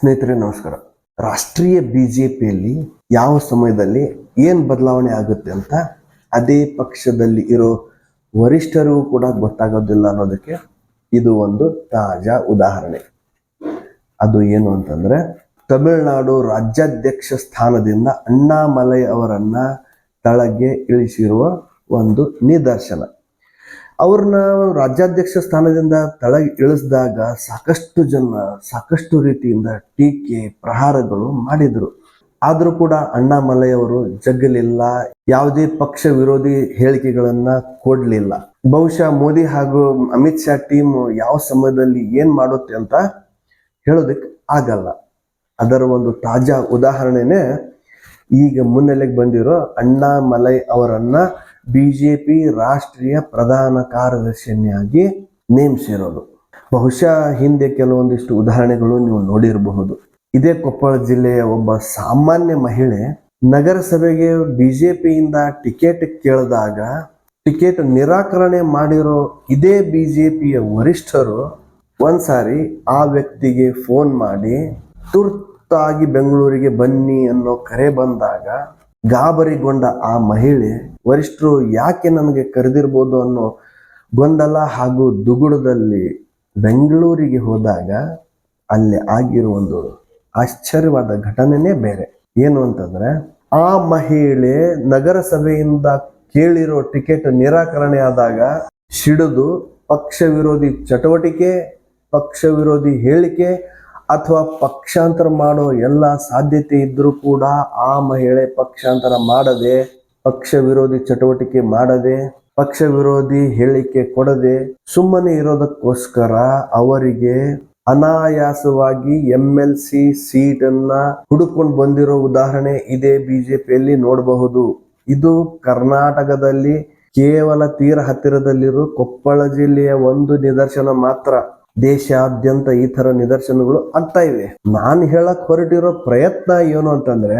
ಸ್ನೇಹಿತರೆ, ನಮಸ್ಕಾರ. ರಾಷ್ಟ್ರೀಯ ಬಿಜೆಪಿಯಲ್ಲಿ ಯಾವ ಸಮಯದಲ್ಲಿ ಏನ್ ಬದಲಾವಣೆ ಆಗುತ್ತೆ ಅಂತ ಅದೇ ಪಕ್ಷದಲ್ಲಿ ಇರೋ ವರಿಷ್ಠರು ಕೂಡ ಗೊತ್ತಾಗೋದಿಲ್ಲ ಅನ್ನೋದಕ್ಕೆ ಇದು ಒಂದು ತಾಜಾ ಉದಾಹರಣೆ. ಅದು ಏನು ಅಂತಂದ್ರೆ, ತಮಿಳುನಾಡು ರಾಜ್ಯಾಧ್ಯಕ್ಷ ಸ್ಥಾನದಿಂದ ಅಣ್ಣಾಮಲೈ ಅವರನ್ನ ತಳಗೆ ಇಳಿಸಿರುವ ಒಂದು ನಿದರ್ಶನ. ಅವ್ರನ್ನ ರಾಜ್ಯಾಧ್ಯಕ್ಷ ಸ್ಥಾನದಿಂದ ತಳ ಇಳಿಸಿದಾಗ ಸಾಕಷ್ಟು ಜನ ಸಾಕಷ್ಟು ರೀತಿಯಿಂದ ಟೀಕೆ, ಪ್ರಹಾರಗಳು ಮಾಡಿದ್ರು. ಆದರೂ ಕೂಡ ಅಣ್ಣಾಮಲೈ ಅವರು ಜಗ್ಗಲಿಲ್ಲ. ಯಾವುದೇ ಪಕ್ಷ ವಿರೋಧಿ ಹೇಳಿಕೆಗಳನ್ನ ಕೊಡಲಿಲ್ಲ. ಬಹುಶಃ ಮೋದಿ ಹಾಗೂ ಅಮಿತ್ ಶಾ ಟೀಮ್ ಯಾವ ಸಮಯದಲ್ಲಿ ಏನ್ ಮಾಡುತ್ತೆ ಅಂತ ಹೇಳೋದಕ್ಕೆ ಆಗಲ್ಲ. ಅದರ ಒಂದು ತಾಜಾ ಉದಾಹರಣೆನೇ ಈಗ ಮುನ್ನೆಲೆಗೆ ಬಂದಿರೋ ಅಣ್ಣಾಮಲೈ ಅವರನ್ನ ಬಿಜೆಪಿ ರಾಷ್ಟ್ರೀಯ ಪ್ರಧಾನ ಕಾರ್ಯದರ್ಶಿಯಾಗಿ ನೇಮಿಸಿರೋದು. ಬಹುಶಃ ಹಿಂದೆ ಕೆಲವೊಂದಿಷ್ಟು ಉದಾಹರಣೆಗಳು ನೀವು ನೋಡಿರಬಹುದು. ಇದೇ ಕೊಪ್ಪಳ ಜಿಲ್ಲೆಯ ಒಬ್ಬ ಸಾಮಾನ್ಯ ಮಹಿಳೆ ನಗರಸಭೆಗೆ ಬಿಜೆಪಿಯಿಂದ ಟಿಕೆಟ್ ಕೇಳಿದಾಗ ಟಿಕೆಟ್ ನಿರಾಕರಣೆ ಮಾಡಿರೋ ಇದೇ ಬಿಜೆಪಿಯ ವರಿಷ್ಠರು ಒಂದ್ಸಾರಿ ಆ ವ್ಯಕ್ತಿಗೆ ಫೋನ್ ಮಾಡಿ ತುರ್ತಾಗಿ ಬೆಂಗಳೂರಿಗೆ ಬನ್ನಿ ಅನ್ನೋ ಕರೆ ಬಂದಾಗ ಗಾಬರಿಗೊಂಡ ಆ ಮಹಿಳೆ, ವರಿಷ್ಠರು ಯಾಕೆ ನನಗೆ ಕರೆದಿರ್ಬೋದು ಅನ್ನೋ ಗೊಂದಲ ಹಾಗೂ ದುಗುಡದಲ್ಲಿ ಬೆಂಗಳೂರಿಗೆ ಹೋದಾಗ ಅಲ್ಲಿ ಆಗಿರೋ ಒಂದು ಆಶ್ಚರ್ಯವಾದ ಘಟನೆನೇ ಬೇರೆ. ಏನು ಅಂತಂದ್ರೆ, ಆ ಮಹಿಳೆ ನಗರಸಭೆಯಿಂದ ಕೇಳಿರೋ ಟಿಕೆಟ್ ನಿರಾಕರಣೆ ಆದಾಗ ಸಿಡಿದು ಪಕ್ಷ ವಿರೋಧಿ ಚಟುವಟಿಕೆ, ಪಕ್ಷ ವಿರೋಧಿ ಹೇಳಿಕೆ ಅಥವಾ ಪಕ್ಷಾಂತರ ಮಾಡೋ ಎಲ್ಲ ಸಾಧ್ಯತೆ ಇದ್ದರೂ ಕೂಡ ಆ ಮಹಿಳೆ ಪಕ್ಷಾಂತರ ಮಾಡದೆ, ಪಕ್ಷ ವಿರೋಧಿ ಚಟುವಟಿಕೆ ಮಾಡದೆ, ಪಕ್ಷ ವಿರೋಧಿ ಹೇಳಿಕೆ ಕೊಡದೆ ಸುಮ್ಮನೆ ಇರೋದಕ್ಕೋಸ್ಕರ ಅವರಿಗೆ ಅನಾಯಾಸವಾಗಿ ಎಂ ಎಲ್ ಸಿ ಸೀಟನ್ನ ಹುಡುಕೊಂಡು ಬಂದಿರೋ ಉದಾಹರಣೆ ಇದೇ ಬಿಜೆಪಿಯಲ್ಲಿ ನೋಡಬಹುದು. ಇದು ಕರ್ನಾಟಕದಲ್ಲಿ ಕೇವಲ ತೀರ ಹತ್ತಿರದಲ್ಲಿರೋ ಕೊಪ್ಪಳ ಜಿಲ್ಲೆಯ ಒಂದು ನಿದರ್ಶನ ಮಾತ್ರ. ದೇಶಾದ್ಯಂತ ಈ ಥರ ನಿದರ್ಶನಗಳು ಆಗ್ತಾ ಇವೆ. ನಾನು ಹೇಳಕ್ ಹೊರಟಿರೋ ಪ್ರಯತ್ನ ಏನು ಅಂತಂದ್ರೆ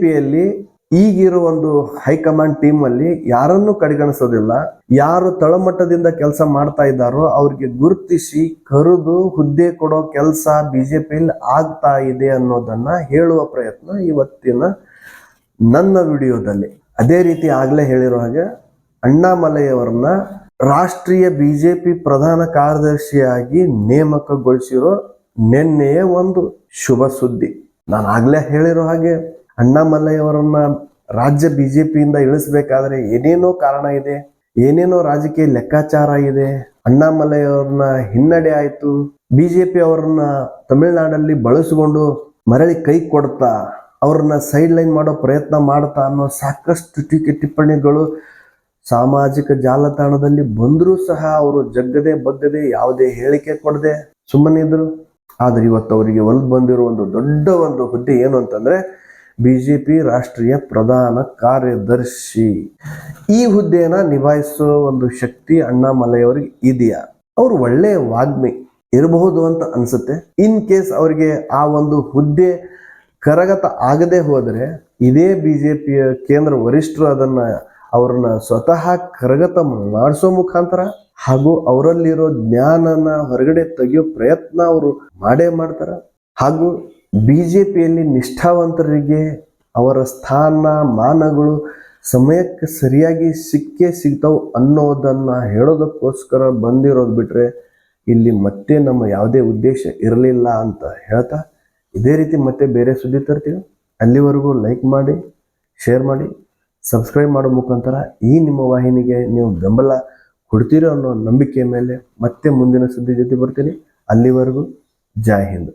ಪಿಯಲ್ಲಿ ಈಗಿರೋ ಒಂದು ಹೈಕಮಾಂಡ್ ಟೀಮ್ ಅಲ್ಲಿ ಯಾರನ್ನು ಕಡೆಗಣಿಸೋದಿಲ್ಲ. ಯಾರು ತಳಮಟ್ಟದಿಂದ ಕೆಲಸ ಮಾಡ್ತಾ ಇದ್ದಾರೋ ಅವ್ರಿಗೆ ಗುರುತಿಸಿ ಕರೆದು ಹುದ್ದೆ ಕೊಡೋ ಕೆಲಸ ಬಿಜೆಪಿಯಲ್ಲಿ ಆಗ್ತಾ ಇದೆ ಅನ್ನೋದನ್ನ ಹೇಳುವ ಪ್ರಯತ್ನ ಇವತ್ತಿನ ನನ್ನ ವಿಡಿಯೋದಲ್ಲಿ. ಅದೇ ರೀತಿ ಆಗ್ಲೇ ಹೇಳಿರೋ ಹಾಗೆ ಅಣ್ಣಾಮಲೈ ಅವರನ್ನ ರಾಷ್ಟ್ರೀಯ ಬಿಜೆಪಿ ಪ್ರಧಾನ ಕಾರ್ಯದರ್ಶಿಯಾಗಿ ನೇಮಕಗೊಳಿಸಿರೋ ನಿನ್ನೆಯ ಒಂದು ಶುಭ ಸುದ್ದಿ. ನಾನು ಆಗ್ಲೇ ಹೇಳಿರೋ ಹಾಗೆ ಅಣ್ಣಾಮಲೈ ಅವರನ್ನ ರಾಜ್ಯ ಬಿಜೆಪಿಯಿಂದ ಇಳಿಸಬೇಕಾದ್ರೆ ಏನೇನೋ ಕಾರಣ ಇದೆ, ಏನೇನೋ ರಾಜಕೀಯ ಲೆಕ್ಕಾಚಾರ ಇದೆ ಅವ್ರನ್ನ ಹಿನ್ನಡೆ ಆಯ್ತು, ಬಿಜೆಪಿ ಅವ್ರನ್ನ ತಮಿಳುನಾಡಲ್ಲಿ ಬಳಸಿಕೊಂಡು ಮರಳಿ ಕೈ ಕೊಡ್ತಾ, ಅವ್ರನ್ನ ಸೈಡ್ ಲೈನ್ ಮಾಡೋ ಪ್ರಯತ್ನ ಮಾಡ್ತಾ ಅನ್ನೋ ಸಾಕಷ್ಟು ಟೀಕೆ ಟಿಪ್ಪಣಿಗಳು ಸಾಮಾಜಿಕ ಜಾಲತಾಣದಲ್ಲಿ ಬಂದರೂ ಸಹ ಅವರು ಜಗ್ಗದೆ ಬಗ್ಗದೆ ಯಾವುದೇ ಹೇಳಿಕೆ ಕೊಡದೆ ಸುಮ್ಮನಿದ್ರು ಆದ್ರೆ ಇವತ್ತು ಅವರಿಗೆ ಒಲ್ದು ಬಂದಿರೋ ಒಂದು ದೊಡ್ಡ ಒಂದು ಹುದ್ದೆ ಏನು ಅಂತಂದ್ರೆ ಬಿಜೆಪಿ ರಾಷ್ಟ್ರೀಯ ಪ್ರಧಾನ ಕಾರ್ಯದರ್ಶಿ. ಈ ಹುದ್ದೆಯನ್ನ ನಿಭಾಯಿಸೋ ಒಂದು ಶಕ್ತಿ ಅಣ್ಣಾಮಲೈ ಅವರಿಗೆ ಇದೆಯಾ? ಅವರು ಒಳ್ಳೆಯ ವಾಗ್ಮಿ ಇರಬಹುದು ಅಂತ ಅನ್ಸುತ್ತೆ. ಇನ್ ಕೇಸ್ ಅವರಿಗೆ ಆ ಒಂದು ಹುದ್ದೆ ಕರಗತ ಆಗದೆ ಹೋದರೆ ಇದೇ ಬಿಜೆಪಿಯ ಕೇಂದ್ರ ವರಿಷ್ಠರು ಅದನ್ನ ಅವ್ರನ್ನ ಸ್ವತಃ ಕರಗತ ಮಾಡಿಸೋ ಮುಖಾಂತರ ಹಾಗೂ ಅವರಲ್ಲಿರೋ ಜ್ಞಾನನ ಹೊರಗಡೆ ತೆಗೆಯೋ ಪ್ರಯತ್ನ ಅವರು ಮಾಡೇ ಮಾಡ್ತಾರ. ಹಾಗೂ ಬಿ ಜೆ ಪಿಯಲ್ಲಿ ನಿಷ್ಠಾವಂತರಿಗೆ ಅವರ ಸ್ಥಾನ, ಮಾನಗಳು ಸಮಯಕ್ಕೆ ಸರಿಯಾಗಿ ಸಿಕ್ಕೇ ಸಿಗ್ತಾವ್ ಅನ್ನೋದನ್ನ ಹೇಳೋದಕ್ಕೋಸ್ಕರ ಬಂದಿರೋದು ಬಿಟ್ರೆ ಇಲ್ಲಿ ಮತ್ತೆ ನಮ್ಮ ಯಾವುದೇ ಉದ್ದೇಶ ಇರಲಿಲ್ಲ ಅಂತ ಹೇಳ್ತಾ ಇದೇ ರೀತಿ ಮತ್ತೆ ಬೇರೆ ಸುದ್ದಿ ತರ್ತೀವಿ. ಅಲ್ಲಿವರೆಗೂ ಲೈಕ್ ಮಾಡಿ ಶೇರ್ ಮಾಡಿ. ಸಬ್ಸ್ಕ್ರೈಬ್ ಮಾಡೋ ಮುಖಾಂತರ ಈ ನಿಮ್ಮ ವಾಹಿನಿಗೆ ನೀವು ಬೆಂಬಲ ಕೊಡ್ತೀರೋ ಅನ್ನೋ ನಂಬಿಕೆ ಮೇಲೆ ಮತ್ತೆ ಮುಂದಿನ ಸುದ್ದಿ ಜೊತೆ ಬರ್ತೀನಿ. ಅಲ್ಲಿವರೆಗೂ ಜೈ ಹಿಂದ್.